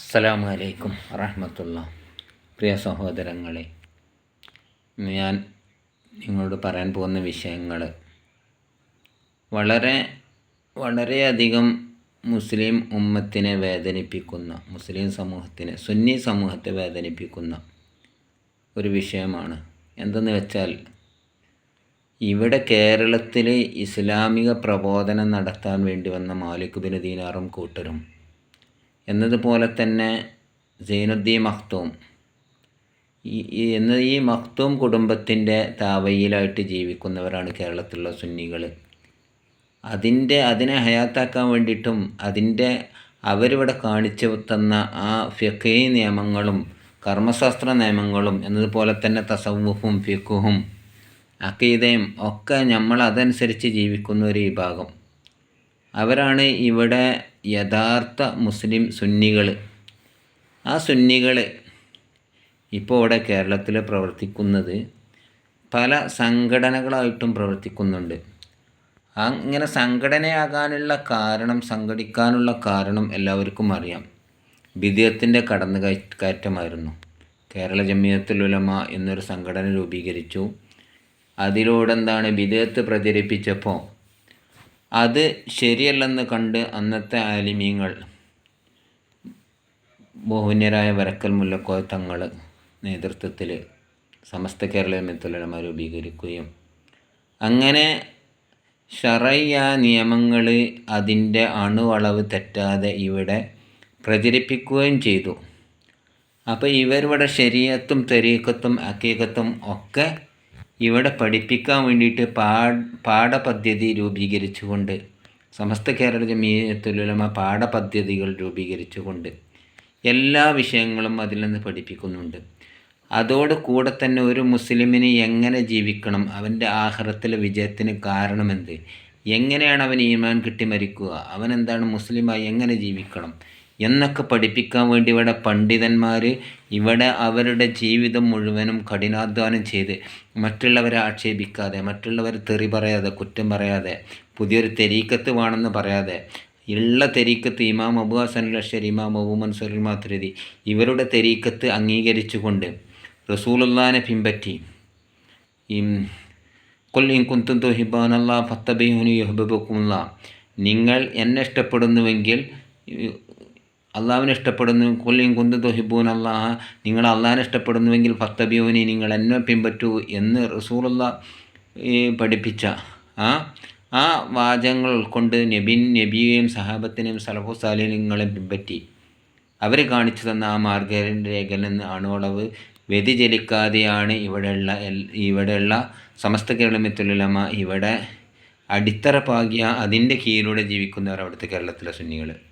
അസ്സലാമു അലൈക്കും വറഹമത്തുള്ള പ്രിയ സഹോദരങ്ങളെ ഞാൻ നിങ്ങളോട് പറയാൻ പോകുന്ന വിഷയങ്ങൾ വളരെ വളരെയധികം മുസ്ലിം ഉമ്മത്തിനെ വേദനിപ്പിക്കുന്ന മുസ്ലിം സമൂഹത്തിനെ സുന്നി സമൂഹത്തെ വേദനിപ്പിക്കുന്ന ഒരു വിഷയമാണ്. എന്തെന്ന് വെച്ചാൽ ഇവിടെ കേരളത്തിൽ ഇസ്ലാമിക പ്രബോധനം നടത്താൻ വേണ്ടി വന്ന മാലിക് ബിൻ ദീനാറും കൂട്ടരും എന്നതുപോലെ തന്നെ സൈനുദ്ദീൻ മഖ്തൂം. ഈ എന്ന ഈ മഖ്തൂം കുടുംബത്തിന്റെ താവയിലായിട്ട് ജീവിക്കുന്നവരാണ് കേരളത്തിലുള്ള സുന്നികൾ അതിന്റെ അതിനെ ഹയാത്താക്കാൻ വേണ്ടിയിട്ടും അതിന്റെ അവരിവിടെ കാണിച്ചു തന്ന ആ ഫിഖ്ഹി നിയമങ്ങളും കർമ്മശാസ്ത്ര നിയമങ്ങളും എന്നതുപോലെ തന്നെ തസവുഫും ഫിഖുഹും അക്കീതയും ഒക്കെ നമ്മൾ അതനുസരിച്ച് ജീവിക്കുന്ന ഒരു വിഭാഗം. അവരാണ് ഇവിടെ യഥാർത്ഥ മുസ്ലിം സുന്നികൾ ആ സുന്നികൾ ഇപ്പോൾ ഇവിടെ കേരളത്തിൽ പ്രവർത്തിക്കുന്നത് പല സംഘടനകളായിട്ടും പ്രവർത്തിക്കുന്നുണ്ട്. അങ്ങനെ സംഘടനയാകാനുള്ള കാരണം സംഘടിക്കാനുള്ള കാരണം എല്ലാവർക്കും അറിയാം. ബിദിയത്തിന്റെ കടന്നു കയറ്റമായിരുന്നു കേരള ഉലമ എന്നൊരു സംഘടന രൂപീകരിച്ചു. അതിലൂടെ എന്താണ് ബിദയത്ത് പ്രചരിപ്പിച്ചപ്പോൾ അത് ശരിയല്ലെന്ന് കണ്ട് അന്നത്തെ ആലിമീങ്ങൾ ബഹുന്യരായ വരക്കൽ മുല്ലക്കോയ തങ്ങൾ നേതൃത്വത്തിൽ സമസ്ത കേരള മിത്തുലമ രൂപീകരിക്കുകയും അങ്ങനെ ഷറയ്യ നിയമങ്ങൾ അതിന്റെ അണുവളവ് തെറ്റാതെ ഇവിടെ പ്രചരിപ്പിക്കുകയും ചെയ്തു. അപ്പോൾ ഇവരിവിടെ ശരീരത്തും തെരീക്കത്തും അക്കീകത്തും ഒക്കെ ഇവിടെ പഠിപ്പിക്കാൻ വേണ്ടിയിട്ട് പാ പാഠപദ്ധതി രൂപീകരിച്ചുകൊണ്ട് സമസ്ത കേരള ജമീയത്തുലമ പാഠപദ്ധതികൾ രൂപീകരിച്ചുകൊണ്ട് എല്ലാ വിഷയങ്ങളും അതിൽ നിന്ന് പഠിപ്പിക്കുന്നുണ്ട്. അതോട് കൂടെ തന്നെ ഒരു മുസ്ലിമിന് എങ്ങനെ ജീവിക്കണം അവന്റെ ആഹാരത്തിലെ വിജയത്തിന് കാരണമെന്ത് എങ്ങനെയാണ് അവൻ ഈമാൻ കിട്ടി മരിക്കുക അവൻ എന്താണ് മുസ്ലിമായി എങ്ങനെ ജീവിക്കണം എന്നൊക്കെ പഠിപ്പിക്കാൻ വേണ്ടി ഇവിടെ പണ്ഡിതന്മാർ ഇവിടെ അവരുടെ ജീവിതം മുഴുവനും കഠിനാധ്വാനം ചെയ്ത് മറ്റുള്ളവരെ ആക്ഷേപിക്കാതെ മറ്റുള്ളവരെ തെറി പറയാതെ കുറ്റം പറയാതെ പുതിയൊരു തെരീക്കത്ത് വേണമെന്ന് പറയാതെ ഉള്ള തെരീക്കത്ത് ഇമാം അബു ഹസൻ ലഷർ ഇമാം അബു മൻസൂർ മാത്രതി ഇവരുടെ തെരീക്കത്ത് അംഗീകരിച്ചുകൊണ്ട് റസൂലുല്ലാനെ പിൻപറ്റി കൊല്ലിയും കുന്തും തൊഹിബാൻ അല്ലാ ഫത്തബിഹുനി നിങ്ങൾ എന്നെ ഇഷ്ടപ്പെടുന്നുവെങ്കിൽ അള്ളാവിനെ ഇഷ്ടപ്പെടുന്നു. കൊല്ലിയും കുന്തു തൊഹിബൂൻ അള്ളാഹ. നിങ്ങൾ അള്ളാഹിനെ ഇഷ്ടപ്പെടുന്നുവെങ്കിൽ ഫത്തബിയോനി നിങ്ങൾ എന്നെ പിൻപറ്റൂ എന്ന് റസൂലുള്ള പഠിപ്പിച്ച ആ ആ വാചകങ്ങൾ ഉൾക്കൊണ്ട് നബിൻ നബിയെയും സഹാബത്തിനെയും സലഫു സാലിങ്ങളെയും പിൻപറ്റി. അവർ കാണിച്ചു തന്ന ആ മാർഗരേഖയിൽ നിന്ന് അണുവളവ് വ്യതിചലിക്കാതെയാണ് ഇവിടെയുള്ള ഇവിടെയുള്ള സമസ്ത കേരളമിത്തുലമ ഇവിടെ അടിത്തറ പാകിയ അതിന്റെ കീഴിലൂടെ ജീവിക്കുന്നവർ അവിടുത്തെ കേരളത്തിലെ സുന്നികൾ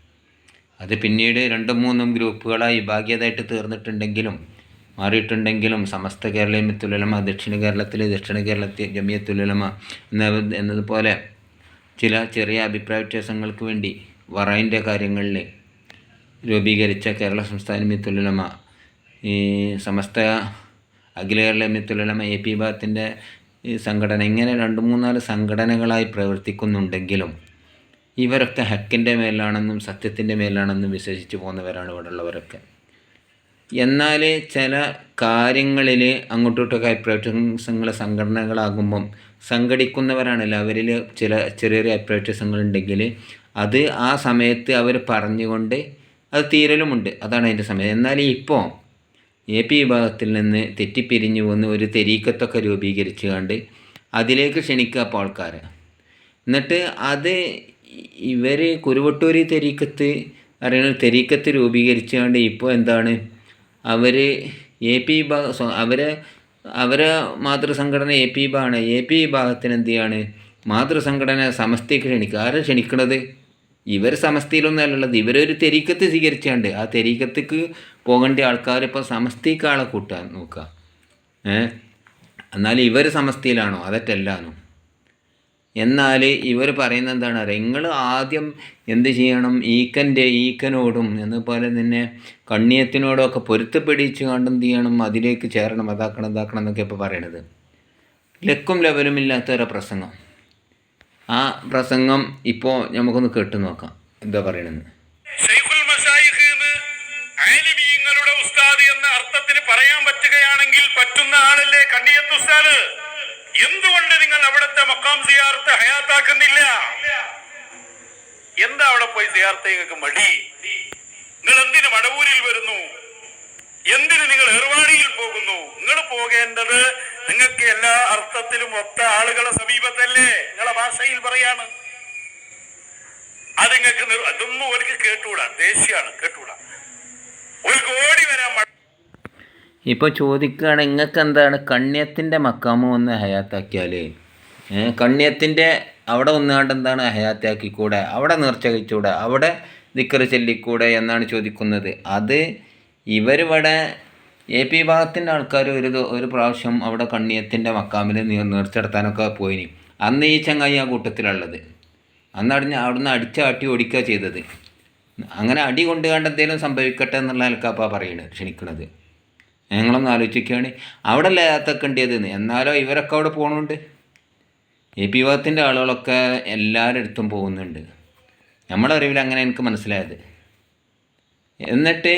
അത് പിന്നീട് രണ്ടും മൂന്നും ഗ്രൂപ്പുകളായി വിഭാഗീയതായിട്ട് തീർന്നിട്ടുണ്ടെങ്കിലും മാറിയിട്ടുണ്ടെങ്കിലും സമസ്ത കേരള മിത്തുലമ ദക്ഷിണ കേരളത്തിലെ ദക്ഷിണ കേരളത്തിൽ ജമിയത്തുലമ എന്ന എന്നതുപോലെ ചില ചെറിയ അഭിപ്രായ വ്യത്യാസങ്ങൾക്ക് വേണ്ടി വറൈന്റെ കാര്യങ്ങളിൽ രൂപീകരിച്ച കേരള സംസ്ഥാന മിത്തുലമ ഈ സമസ്ത അഖില കേരള മിത്തുലമ എ പി ഭാഗത്തിന്റെ സംഘടന ഇങ്ങനെ രണ്ട് മൂന്നാൽ സംഘടനകളായി പ്രവർത്തിക്കുന്നുണ്ടെങ്കിലും ഇവരൊക്കെ ഹക്കിന്റെ മേലാണെന്നും സത്യത്തിന്റെ മേലാണെന്നും വിശ്വസിച്ച് പോകുന്നവരാണ് ഇവിടെ ഉള്ളവരൊക്കെ എന്നാൽ ചില കാര്യങ്ങളിൽ അങ്ങോട്ടോട്ടൊക്കെ അഭിപ്രായങ്ങൾ സംഘടനകളാകുമ്പം സംഘടിക്കുന്നവരാണല്ലോ. അവരിൽ ചില ചെറിയ ചെറിയ അഭിപ്രായങ്ങളുണ്ടെങ്കിൽ അത് ആ സമയത്ത് അവർ പറഞ്ഞുകൊണ്ട് അത് തീരലുമുണ്ട്. അതാണ് അതിന്റെ സമയം. എന്നാൽ ഇപ്പോൾ എ പി വിഭാഗത്തിൽ നിന്ന് തെറ്റിപ്പിരിഞ്ഞു വന്ന് ഒരു തെരീക്കത്തൊക്കെ രൂപീകരിച്ചു കണ്ട് അതിലേക്ക് ക്ഷണിക്കുക അപ്പോൾ ആൾക്കാരെ. എന്നിട്ട് അത് ഇവർ കുരുവട്ടൂരി തെരീക്കത്ത് അറിയണ തെരീക്കത്ത് രൂപീകരിച്ചുകൊണ്ട് ഇപ്പോൾ എന്താണ്? അവർ എ പി വിഭാഗം അവരെ അവരെ മാതൃസംഘടന എ പി വിഭാഗമാണ് എ പി വിഭാഗത്തിന് എന്ത് ചെയ്യാണ്? മാതൃസംഘടന സമസ്തയ്ക്ക് ക്ഷണിക്കുക ആരെ ക്ഷണിക്കണത്? ഇവർ സമസ്തയിലൊന്നും അല്ലുള്ളത് ഇവരൊരു തെരീക്കത്ത് സ്വീകരിച്ചാണ്ട്. ആ തെരീക്കത്തേക്ക് പോകേണ്ട ആൾക്കാർ ഇപ്പോൾ സമസ്തയ്ക്ക് ആളെ കൂട്ടാൻ നോക്കുക ഏഹ് എന്നാൽ ഇവർ സമസ്തയിലാണോ? അതറ്റല്ലാനോ എന്നാൽ ഇവർ പറയുന്നത് എന്താണ് അറിയുക നിങ്ങൾ ആദ്യം എന്ത് ചെയ്യണം? ഈക്കന്റെ ഈക്കനോടും എന്നപോലെ തന്നെ കണ്ണിയത്തിനോടും ഒക്കെ പൊരുത്തപ്പെടിച്ച് കണ്ട് എന്ത് ചെയ്യണം അതിലേക്ക് ചേരണം അതാക്കണം ഇതാക്കണം എന്നൊക്കെ ഇപ്പോൾ പറയണത്. ലക്കും ലെവലും ഇല്ലാത്ത ഒരു പ്രസംഗം. ആ പ്രസംഗം ഇപ്പോൾ നമുക്കൊന്ന് കേട്ടു നോക്കാം. എന്താ പറയണെന്ന് ഉസ്താദ് എന്ന എന്ന് പറയാൻ പറ്റുകയാണെങ്കിൽ പറ്റുന്ന ആളല്ലേ കണ്ണിയത്ത് ഉസ്താദ്? എന്തുകൊണ്ട് നിങ്ങൾ അവിടുത്തെ മക്കാം സിയാർത്ത് ഹയാത്താക്കുന്നില്ല? എന്താ അവിടെ പോയി സിയാർത്തേക്ക് മടി? നിങ്ങൾ എന്തിന് മടവൂരിൽ വരുന്നു? എന്തിന് നിങ്ങൾ ഏർവാടിയിൽ പോകുന്നു? നിങ്ങൾ പോകേണ്ടത് നിങ്ങൾക്ക് എല്ലാ അർത്ഥത്തിലും ഒത്ത ആളുകളെ സമീപത്തല്ലേ? നിങ്ങളെ ഭാഷയിൽ പറയാണ്. അത് നിങ്ങൾക്ക് അതൊന്നും അവർക്ക് കേട്ടുകൂടാ ദേഷ്യാണ് കേട്ടുകൂടാ ഒരു കോടി വരാൻ ഇപ്പോൾ ചോദിക്കുകയാണ് നിങ്ങൾക്ക് എന്താണ് കണ്യത്തിന്റെ മക്കാമോ ഒന്ന് ഹയാത്താക്കിയാൽ കണ്യത്തിന്റെ അവിടെ ഒന്നാണ്ട് എന്താണ് ഹയാത്താക്കിക്കൂടെ? അവിടെ നേർച്ച കഴിച്ചുകൂടെ അവിടെ ദിക്കറ് ചൊല്ലിക്കൂടെ എന്നാണ് ചോദിക്കുന്നത്. അത് ഇവരിവിടെ എ പി ഭാഗത്തിന്റെ ആൾക്കാർ ഒരു ഒരു പ്രാവശ്യം അവിടെ കണ്ണിയത്തിന്റെ മക്കാമിൽ നേർച്ചെടുത്താനൊക്കെ പോയിനി. അന്ന് ഈ ചങ്ങായി ആ കൂട്ടത്തിലുള്ളത്. അന്ന് അടിഞ്ഞ് അവിടുന്ന് അടിച്ചാട്ടി ഓടിക്കുക ചെയ്തത്. അങ്ങനെ അടി കൊണ്ട് കണ്ട് എന്തെങ്കിലും സംഭവിക്കട്ടെ എന്നുള്ള നിലക്കാപ്പാ പറയുന്നത് ക്ഷണിക്കണത്. ഞങ്ങളൊന്ന് ആലോചിക്കുകയാണ് അവിടെ അല്ലേ ഏത്തക്കേണ്ടിയത് എന്നാലോ ഇവരൊക്കെ അവിടെ പോകുന്നുണ്ട് എ പി വിഭാഗത്തിന്റെ ആളുകളൊക്കെ എല്ലാവരുടെ അടുത്തും പോകുന്നുണ്ട്. നമ്മളെ അറിവിൽ അങ്ങനെ എനിക്ക് മനസ്സിലായത്. എന്നിട്ട്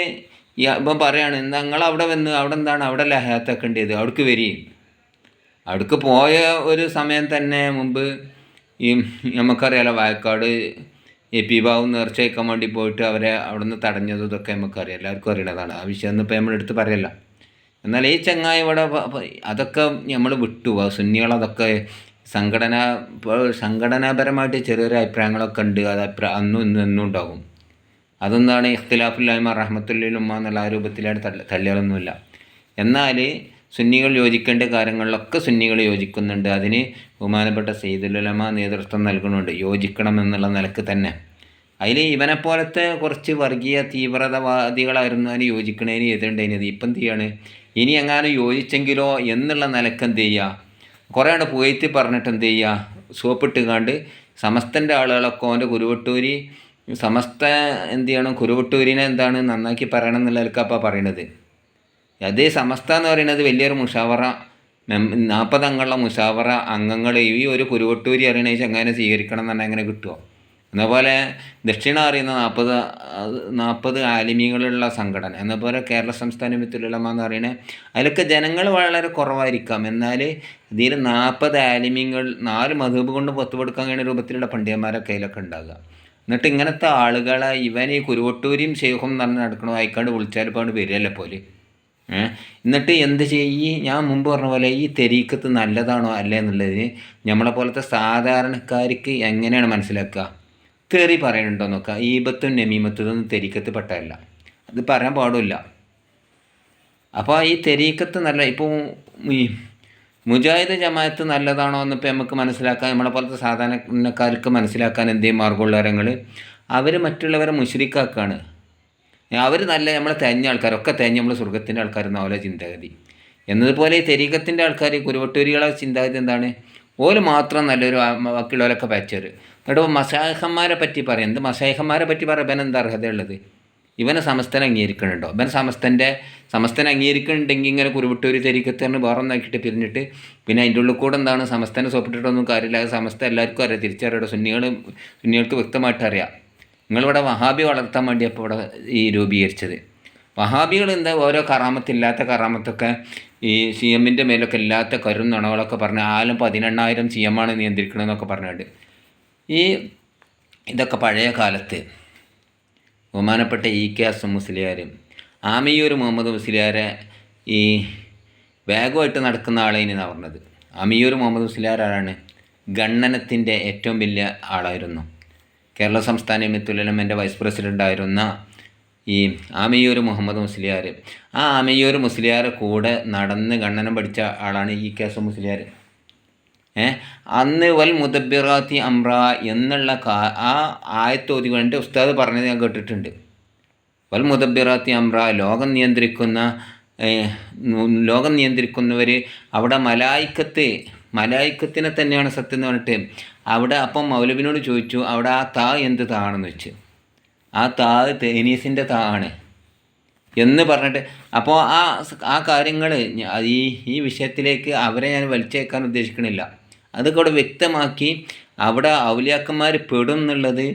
ഇപ്പം പറയാണ് നിങ്ങൾ അവിടെ വന്ന് അവിടെ എന്താണ്? അവിടെ ഉണ്ടിയത്? അവിടേക്ക് വരികയും. അവിടേക്ക് പോയ ഒരു സമയം തന്നെ മുമ്പ് ഈ നമുക്കറിയാലോ വായക്കാട് എ പി ബാബു നേർച്ച വയ്ക്കാൻ വേണ്ടി പോയിട്ട് അവരെ അവിടെ നിന്ന് തടഞ്ഞതും ഇതൊക്കെ നമുക്കറിയാം. എല്ലാവർക്കും അറിയണതാണ്. ആ വിഷയം ഒന്നും ഇപ്പം നമ്മളെടുത്ത് പറയല്ല. എന്നാൽ ഈ ചങ്ങായി ഇവിടെ അതൊക്കെ നമ്മൾ വിട്ടു. സുന്നികൾ അതൊക്കെ സംഘടന സംഘടനാപരമായിട്ട് ചെറിയൊരു അഭിപ്രായങ്ങളൊക്കെ ഉണ്ട്. അത് അഭിപ്രായം അന്നും ഇന്നും എന്നും ഉണ്ടാകും. അതൊന്നാണ് ഇഖ്തിലാഫുല്ലായ്മ റഹ്മത്തുല്ലിൽ ഉമ്മ എന്നുള്ള ആ രൂപത്തിലാണ് തള്ളി തള്ളികളൊന്നുമില്ല എന്നാൽ സുന്നികൾ യോജിക്കേണ്ട കാര്യങ്ങളിലൊക്കെ സുന്നികൾ യോജിക്കുന്നുണ്ട്. അതിന് ബഹുമാനപ്പെട്ട സെയ്ദുലമ നേതൃത്വം നൽകുന്നുണ്ട്. യോജിക്കണം എന്നുള്ള നിലയ്ക്ക് തന്നെ. അതിൽ ഇവനെപ്പോലത്തെ കുറച്ച് വർഗീയ തീവ്രതവാദികളായിരുന്നു അതിന് യോജിക്കണതിന് എതിരുണ്ടായിരുന്നത്. ഇപ്പം എന്ത് ചെയ്യാണ്? ഇനി എങ്ങാനും യോജിച്ചെങ്കിലോ എന്നുള്ള നിലയ്ക്ക് എന്ത് ചെയ്യുക കുറേ ആണ് പുകഴ്ത്തി പറഞ്ഞിട്ട് എന്ത് ചെയ്യുക സോപ്പിട്ട് കണ്ട് സമസ്തന്റെ ആളുകളൊക്കെ അവന്റെ കുരുവട്ടൂരി സമസ്ത എന്ത് ചെയ്യണം? കുരുവട്ടൂരിനെ എന്താണ് നന്നാക്കി പറയണം എന്നുള്ളവർക്കപ്പം പറയണത്. അതേ സമസ്ത എന്ന് പറയുന്നത് വലിയൊരു മുഷാവറ നാൽപ്പത് അംഗമുള്ള മുഷാവറ അംഗങ്ങൾ ഈ ഒരു കുരുവട്ടൂരി അറിയണേച്ച് എങ്ങനെ സ്വീകരിക്കണം എന്ന് എങ്ങനെ കിട്ടുമോ എന്നപോലെ ദക്ഷിണ അറിയുന്ന നാൽപ്പത് നാൽപ്പത് ആലിമികളുള്ള സംഘടന എന്നപോലെ കേരള സംസ്ഥാന മിത്തുലമ എന്ന് പറയുന്നത് അതിലൊക്കെ ജനങ്ങൾ വളരെ കുറവായിരിക്കാം. എന്നാൽ ഇതിൽ നാൽപ്പത് ആലിമ്യങ്ങൾ നാല് മധുബ് കൊണ്ട് പൊത്തുപെടുക്കാൻ കഴിയുന്ന രൂപത്തിലുള്ള പണ്ഡിതന്മാരൊക്കെ അതിലൊക്കെ ഉണ്ടാകുക എന്നിട്ട് ഇങ്ങനത്തെ ആളുകളെ ഇവൻ ഈ കുരുവട്ടൂരിയും ഷെയ്ഖും എന്ന് പറഞ്ഞ് നടക്കണോ അയക്കാണ്ട് വിളിച്ചാൽ വരികയല്ലേ പോലെ? എന്നിട്ട് എന്ത് ചെയ്യും ഞാൻ മുമ്പ് പറഞ്ഞ പോലെ ഈ തെരീക്കത്ത് നല്ലതാണോ അല്ലേ എന്നുള്ളതിന് നമ്മളെ പോലത്തെ സാധാരണക്കാർക്ക് എങ്ങനെയാണ് മനസ്സിലാക്കുക? തെറി പറയുന്നുണ്ടോ നോക്കുക ഈബത്തും നമീമത്തും ഇതൊന്നും തെരീക്കത്ത് പെട്ടതല്ല. അത് പറയാൻ പാടില്ല അപ്പോൾ ഈ തെരീക്കത്ത് നല്ല ഇപ്പോൾ ഈ മുജാഹിദ് ജമാഅത്ത് നല്ലതാണോ എന്നിപ്പോൾ നമുക്ക് മനസ്സിലാക്കാൻ നമ്മളെ പോലത്തെ സാധാരണക്കാർക്ക് മനസ്സിലാക്കാൻ എന്തേ മാർഗമുള്ളവരങ്ങൾ അവർ മറ്റുള്ളവരെ മുഷരിക്കാക്കാണ്. അവർ നല്ല നമ്മളെ തേഞ്ഞ ആൾക്കാരൊക്കെ തേഞ്ഞ് നമ്മൾ സ്വർഗത്തിന്റെ ആൾക്കാർ പോലെ ചിന്താഗതി. എന്നതുപോലെ ഈ തെരീക്കത്തിന്റെ ആൾക്കാർ കുരുവട്ടൂരികളെ ചിന്താഗതി എന്താണ്? ഓൽ മാത്രം നല്ലൊരു ബാക്കിയുള്ളവരൊക്കെ പാച്ചർ എന്നിട്ട് മസാഹന്മാരെ പറ്റി പറയും. എന്ത് മസാഹന്മാരെ പറ്റി പറയാൻ എന്താ അർഹതയുള്ളത്? ഇവനെ സമസ്തൻ അംഗീകരിക്കണുണ്ടോ? ഇവൻ സമസ്തന്റെ സമസ്തൻ അംഗീകരിക്കുന്നുണ്ടെങ്കിൽ ഇങ്ങനെ കുരുവിട്ടൊരു തെരീക്കത്തിന് വേറെ നോക്കിയിട്ട് പിരിഞ്ഞിട്ട് പിന്നെ അതിന്റെ ഉള്ളിൽ കൂടെ എന്താണ്? സമസ്തനെ സോപ്പിട്ടിട്ടൊന്നും കാര്യമില്ല. അത് സമസ്ത എല്ലാവർക്കും അറിയാം. തിരിച്ചറിയാം. സുന്നികൾ സുന്നികൾക്ക് വ്യക്തമായിട്ട് അറിയാം. നിങ്ങളിവിടെ വഹാബി വളർത്താൻ വേണ്ടിയപ്പോൾ ഇവിടെ ഈ രൂപീകരിച്ചത്. വഹാബികൾ എന്താ? ഓരോ കറാമത്തില്ലാത്ത കറാമത്തൊക്കെ ഈ സി എമ്മിന്റെ മേലൊക്കെ ഇല്ലാത്ത കരും നുണകളൊക്കെ പറഞ്ഞ് ആലും പതിനെണ്ണായിരം സി എമ്മാണ് നിയന്ത്രിക്കണമെന്നൊക്കെ പറഞ്ഞിട്ട് ഈ ഇതൊക്കെ പഴയ കാലത്ത് ബഹുമാനപ്പെട്ട ഇ കെ അസം മുസ്ലിയാർ ആമിയൂർ മുഹമ്മദ് മുസ്ലിയാരെ ഈ വേഗമായിട്ട് നടക്കുന്ന ആളേനെന്നാണ് പറഞ്ഞത്. അമിയൂർ മുഹമ്മദ് മുസ്ലിയാർ ആരാണ്? ഗണ്ണനത്തിന്റെ ഏറ്റവും വലിയ ആളായിരുന്നു. കേരള സംസ്ഥാന മിത്തുലമന്റെ വൈസ് പ്രസിഡന്റ് ആയിരുന്ന ഈ ആമിയൂർ മുഹമ്മദ് മുസ്ലിയാർ ആ ആമിയൂർ മുസ്ലിയാർ കൂടെ നടന്ന് ഗണ്ണനം പഠിച്ച ആളാണ് ഇ കെ എസ് മുസ്ലിയാർ അന്ന് വൽ മുദബിറാത്തി അമ്ര എന്നുള്ള കാ ആ ആയത്തോതി കൊണ്ട് ഉസ്താദ് പറഞ്ഞത് ഞാൻ കേട്ടിട്ടുണ്ട്. വൽ മുദബിറാത്തി അമ്ര ലോകം നിയന്ത്രിക്കുന്ന ലോകം നിയന്ത്രിക്കുന്നവർ അവിടെ മലായിക്കത്ത് മലായിക്കത്തിനെ തന്നെയാണ് സത്യം എന്ന് പറഞ്ഞിട്ട് അവിടെ അപ്പം മൗലവിനോട് ചോദിച്ചു അവിടെ ആ താ എന്ത് താണെന്ന് വെച്ച്. ആ താ തേനീസിന്റെ താ ആണ് എന്ന് പറഞ്ഞിട്ട് അപ്പോൾ ആ ആ കാര്യങ്ങൾ ഈ ഈ വിഷയത്തിലേക്ക് അവരെ ഞാൻ വലിച്ചേക്കാൻ ഉദ്ദേശിക്കണില്ല. അതൊക്കെ അവിടെ വ്യക്തമാക്കി അവിടെ ഔലിയാക്കന്മാർ പെടും എന്നുള്ളത്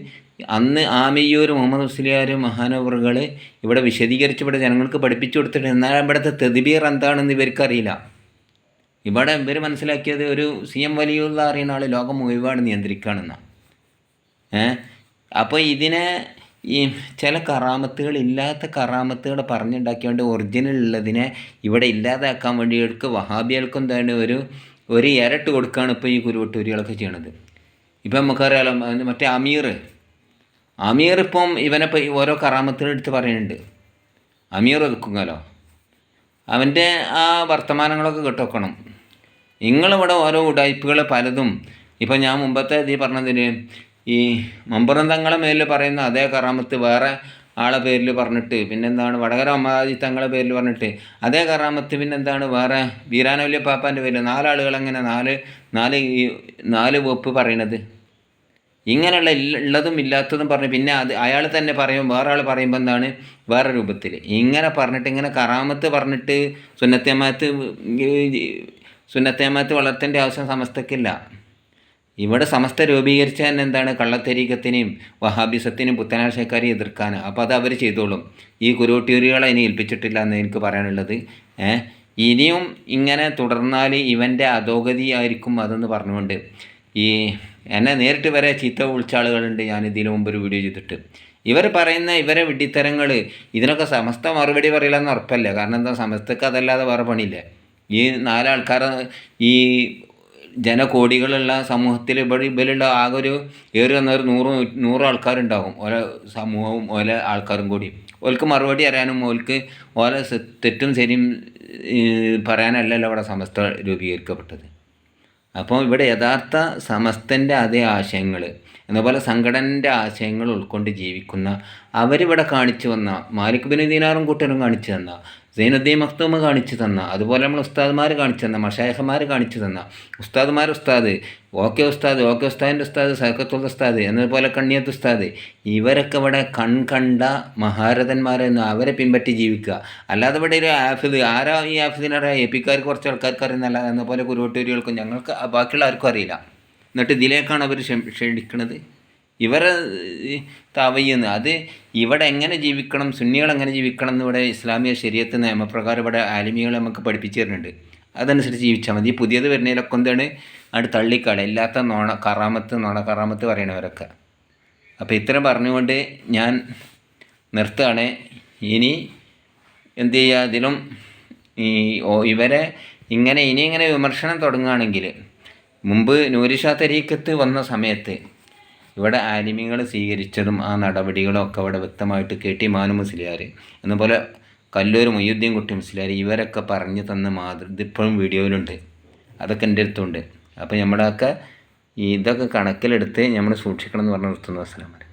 അന്ന് ആമയ്യൂർ മുഹമ്മദ് മുസ്ലിയാർ മഹാനവറുകൾ ഇവിടെ വിശദീകരിച്ച് ഇവിടെ ജനങ്ങൾക്ക് പഠിപ്പിച്ചു കൊടുത്തിട്ട് എന്നാൽ ഇവിടുത്തെ തെതിബീർ എന്താണെന്ന് ഇവർക്കറിയില്ല. ഇവിടെ ഇവർ മനസ്സിലാക്കിയത് ഒരു സി എം വലിയുള്ള അറിയുന്ന ആൾ ലോകം മുഴുവാണ് നിയന്ത്രിക്കുകയാണെന്നാണ് അപ്പോൾ ഇതിനെ ഈ ചില കറാമത്തുകൾ ഇല്ലാത്ത കറാമത്തുകൾ പറഞ്ഞുണ്ടാക്കിയോണ്ട് ഒറിജിനൽ ഉള്ളതിനെ ഇവിടെ ഇല്ലാതാക്കാൻ വേണ്ടി എടുക്കുക വഹാബികൾക്കും തന്നെ ഒരു ഒരു ഇരട്ട് കൊടുക്കുകയാണ് ഇപ്പോൾ ഈ കുരുവട്ടൂരികളൊക്കെ ചെയ്യണത്. ഇപ്പം നമുക്കറിയാലോ മറ്റേ അമീർ. അമീർ ഇപ്പം ഇവനെ ഓരോ കറാമത്തിനും എടുത്ത് പറയുന്നുണ്ട്. അമീർ ഒതുക്കുമല്ലോ അവന്റെ ആ വർത്തമാനങ്ങളൊക്കെ കേട്ടോക്കണം. നിങ്ങളിവിടെ ഓരോ ഉടായ്പകൾ പലതും ഇപ്പം ഞാൻ മുമ്പത്തെ ഇത് പറഞ്ഞതിന് ഈ മമ്പറന്തങ്ങളെ തങ്ങളെ മേലിൽ പറയുന്ന അതേ കറാമത്ത് വേറെ ആളെ പേരിൽ പറഞ്ഞിട്ട് പിന്നെന്താണ് വടകര അമ്മാജി തങ്ങളെ പേരിൽ പറഞ്ഞിട്ട്. അതേ കറാമത്ത് പിന്നെന്താണ് വേറെ വീരാനവല്യ പാപ്പാന്റെ പേരിൽ നാലാളുകൾ അങ്ങനെ നാല് നാല് നാല് വെപ്പ് പറയണത്? ഇങ്ങനെയുള്ള ഉള്ളതും ഇല്ലാത്തതും പറഞ്ഞ് പിന്നെ അത് അയാൾ തന്നെ പറയും വേറെ ആൾ പറയുമ്പോൾ എന്താണ് വേറെ രൂപത്തിൽ ഇങ്ങനെ പറഞ്ഞിട്ട് ഇങ്ങനെ കറാമത്ത് പറഞ്ഞിട്ട് സുന്നത്തേമാത്ത് സുന്നത്തേമാത്ത് വളർത്തേണ്ട ആവശ്യം സമസ്തക്കില്ല. ഇവിടെ സമസ്ത രൂപീകരിച്ച തന്നെ എന്താണ്? കള്ളത്തരീക്കത്തിനെയും വഹാബിസത്തിനെയും പുത്തനാശയക്കാരെയും എതിർക്കാൻ അപ്പോൾ അത് അവർ ചെയ്തോളും. ഈ കുരുവട്ടിയൂരികളെ ഇനി ഏൽപ്പിച്ചിട്ടില്ല എന്ന് എനിക്ക് പറയാനുള്ളത്. ഇനിയും ഇങ്ങനെ തുടർന്നാൽ ഇവന്റെ അധോഗതി ആയിരിക്കും അതെന്ന് പറഞ്ഞുകൊണ്ട് ഈ എന്നെ നേരിട്ട് വരെ ചീത്ത വിളിച്ച ആളുകളുണ്ട് ഞാൻ ഇതിനു മുമ്പ് ഒരു വീഡിയോ ചെയ്തിട്ട്. ഇവർ പറയുന്ന ഇവരെ വിഡ്ഢിത്തരങ്ങൾ ഇതിനൊക്കെ സമസ്ത മറുപടി പറയില്ലെന്ന് ഉറപ്പല്ലേ. കാരണം എന്താ? സമസ്തക്ക് അതല്ലാതെ വേറെ പണിയില്ലേ. ഈ നാലാൾക്കാർ ഈ ജനകോടികളുള്ള സമൂഹത്തിൽ ഇവിടെ ഇവരുള്ള ആകെ ഒരു ഏറി വന്ന നൂറ് നൂറ് ആൾക്കാരുണ്ടാകും. ഓരോ സമൂഹവും ഓരോ ആൾക്കാരും കൂടി. ഓൽക്ക് മറുപടി അറിയാനും ഓൽക്ക് ഓരോ തെറ്റും ശരിയും പറയാനല്ലല്ലോ ഇവിടെ സമസ്ത രൂപീകരിക്കപ്പെട്ടത്. അപ്പോൾ ഇവിടെ യഥാർത്ഥ സമസ്തന്റെ അതേ ആശയങ്ങൾ എന്നപോലെ സംഘടനന്റെ ആശയങ്ങൾ ഉൾക്കൊണ്ട് ജീവിക്കുന്ന അവരിവിടെ കാണിച്ചു വന്ന മാലിക് ബിൻ ദീനാറും കൂട്ടരും കാണിച്ചു തന്ന സൈനുദ്ദീൻ മഖ്തൂമ് കാണിച്ചു തന്ന അതുപോലെ നമ്മൾ ഉസ്താദ്മാർ കാണിച്ചു തന്ന മഷായഹമാർ കാണിച്ചു തന്ന. ഉസ്താദ്മാർ ഉസ്താദ് ഓക്കെ ഉസ്താദ് ഓക്കെ ഉസ്താദിന്റെ ഉസ്താദ് സൈക്കത്തുൽ ഉസ്താദ് എന്നതുപോലെ കണ്ണിയത്ത് ഉസ്താദ്. ഇവരൊക്കെ ഇവിടെ കൺകണ്ട മഹാരഥന്മാരെന്ന് അവരെ പിൻപറ്റി ജീവിക്കുക. അല്ലാതെ ഇവിടെ ഒരു ആഫിദ് ആരാ ഈ ആഫിദിനറിയാം എ പിക്കാർക്ക് കുറച്ച് ആൾക്കാർക്ക് അറിയുന്നല്ല എന്നപോലെ കുരുവട്ടൂരികൾക്കും ഞങ്ങൾക്ക് ബാക്കിയുള്ള ആർക്കും അറിയില്ല. എന്നിട്ട് ഇതിലേക്കാണ് അവർ ക്ഷണിക്കുന്നത് ഇവരെ തവയ്യുന്നു. അത് ഇവിടെ എങ്ങനെ ജീവിക്കണം സുന്നികൾ എങ്ങനെ ജീവിക്കണം എന്ന് ഇവിടെ ഇസ്ലാമിക ശരീരത്ത് നിയമപ്രകാരം ഇവിടെ ആലിമികൾ നമുക്ക് പഠിപ്പിച്ചു തരുന്നുണ്ട്. അതനുസരിച്ച് ജീവിച്ചാൽ മതി. പുതിയത് വരുന്നതിലൊക്കെ എന്താണ്? അവിടെ തള്ളിക്കാട് ഇല്ലാത്ത നോണ കറാമത്ത് നോണ കറാമത്ത് പറയണവരൊക്കെ. അപ്പോൾ ഇത്രയും പറഞ്ഞുകൊണ്ട് ഞാൻ നിർത്തുകയാണ്. ഇനി എന്ത് ചെയ്യുക? അതിലും ഈ ഇവരെ ഇങ്ങനെ ഇനി ഇങ്ങനെ വിമർശനം തുടങ്ങുകയാണെങ്കിൽ മുമ്പ് നൂരിഷാ തരീക്കത്ത് വന്ന സമയത്ത് ഇവിടെ ആലിമികൾ സ്വീകരിച്ചതും ആ നടപടികളും ഒക്കെ ഇവിടെ വ്യക്തമായിട്ട് കെ ടി മാനു മുസ്ലിയാർ എന്നപോലെ കല്ലൂർ മൊയ്യുദ്ദീൻ കുട്ടി മുസ്ലിയാർ ഇവരൊക്കെ പറഞ്ഞു തന്ന മാതൃ ഇതിപ്പോഴും വീഡിയോയിലുണ്ട്. അതൊക്കെ എന്റെ അടുത്തുണ്ട്. അപ്പോൾ നമ്മുടെയൊക്കെ ഇതൊക്കെ കണക്കിലെടുത്ത് നമ്മൾ സൂക്ഷിക്കണം എന്ന് പറഞ്ഞ് നിർത്തുന്നു. അസ്സലാമലൈക്കും